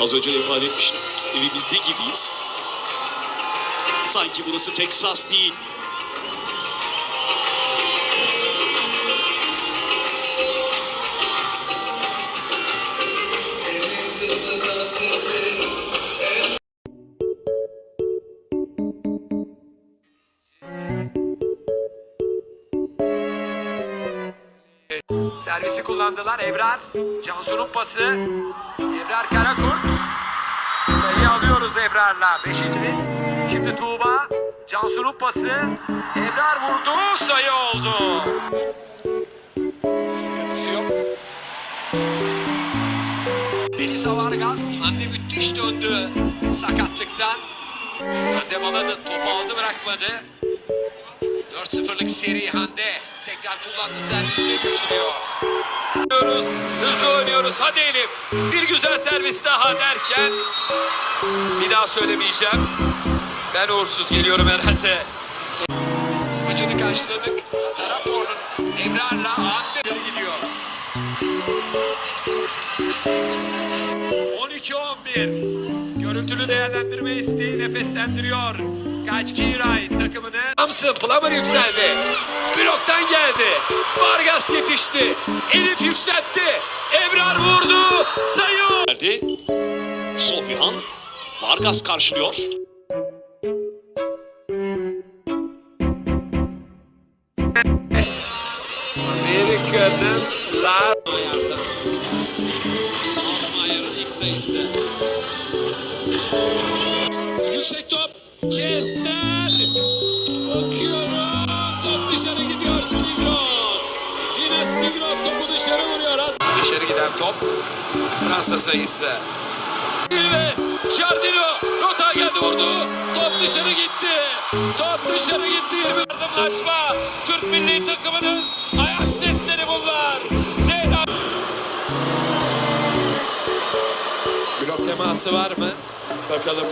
Az önce de ifade etmiştim. Evimizde gibiyiz. Sanki burası Texas değil. Servisi kullandılar. Ebrar. Cansu'nun pası. Ebrar Karakurt. Sayı alıyoruz Ebrar'la. Beşincimiz. Şimdi Tuğba. Cansu'nun pası. Ebrar vurdu. Sayı oldu. Bir sıkıntısı yok. Melisa Vargas. Hande müthiş döndü. Sakatlıktan. Hande Maladı topu aldı bırakmadı. 4-0'lık seri Hande. Tekrar kullandı servisi kaçırıyor. oynuyoruz, hızlı oynuyoruz. Hadi Elif. Bir güzel servis daha derken bir daha söylemeyeceğim. Ben uğursuz geliyorum herhalde. Smacını karşıladık. Tarapor'un Ebrar'la Hande gidiyor. 12-11. Görüntülü değerlendirme isteği nefeslendiriyor. Kaç Kiray takımını. Thompson Plummer yükseldi. Bloktan geldi. Vargas yetişti. Elif yükseltti. Ebrar vurdu. Sayı Verdi. Sofyan. Vargas karşılıyor. Amerika'nın Lar Asmayer'ın ilk sayısı. Yüksek top. Kester. Stigrov topu dışarı vuruyor. dışarı giden top. Fransa sayısı. Ilves, Jardino, rota geldi vurdu. Top dışarı gitti. Top dışarı gitti. Yardımlaşma. Türk milli takımının ayak sesleri bunlar. Zehra. Blok teması var mı? Bakalım.